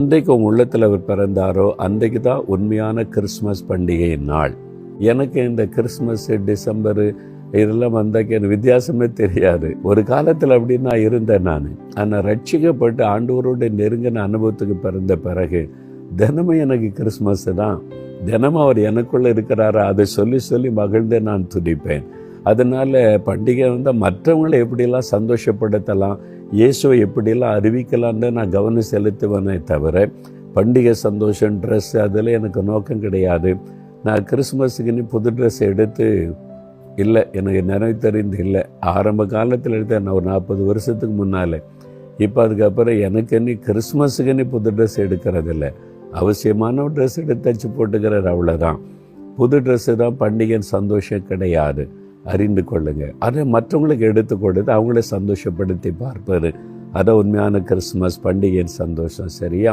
அன்றைக்கு உங்கள் உள்ளத்தில் அவர் பிறந்தாரோ அன்றைக்கு தான் உண்மையான கிறிஸ்மஸ் பண்டிகை நாள். எனக்கு இந்த கிறிஸ்மஸ் டிசம்பர் இதெல்லாம் வந்தாக்க எனக்கு வித்தியாசமே தெரியாது. ஒரு காலத்தில் அப்படி நான் இருந்தேன் நான். ஆனால் ரட்சிக்கப்பட்டு ஆண்டவரோட நெருங்கின அனுபவத்துக்கு பிறந்த பிறகு தினமும் எனக்கு கிறிஸ்மஸ் தான். தினமும் அவர் எனக்குள்ளே இருக்கிறாரா அதை சொல்லி சொல்லி மகிழ்ந்தே நான் துடிப்பேன் அதனால பண்டிகை வந்து மற்றவங்களை எப்படிலாம் சந்தோஷப்படுத்தலாம் இயேசுவை எப்படியெல்லாம் அறிவிக்கலாம்னு நான் கவனம் செலுத்துவேனே தவிர பண்டிகை சந்தோஷம் ட்ரெஸ் அதில் எனக்கு நோக்கம் கிடையாது. நான் கிறிஸ்மஸுக்குன்னு புது ட்ரெஸ் எடுத்து இல்லை எனக்கு நினைவு தெரிந்து இல்லை. ஆரம்ப காலத்தில் எடுத்தேன் நான் ஒரு நாற்பது வருஷத்துக்கு முன்னால். இப்போ அதுக்கப்புறம் எனக்கு நீ கிறிஸ்மஸுக்கு புது ட்ரெஸ் எடுக்கிறதில்ல. அவசியமான ஒரு ட்ரெஸ் எடுத்து தச்சு போட்டுக்கிறார் அவ்வளோதான் புது ட்ரெஸ்ஸு தான் பண்டிகை சந்தோஷம் கிடையாது. அறிந்து கொள்ளுங்க. அதை மற்றவங்களுக்கு எடுத்து கொடுத்து அவங்கள சந்தோஷப்படுத்தி பார்ப்பாரு அதை உண்மையான கிறிஸ்மஸ் பண்டிகையின் சந்தோஷம் சரியா?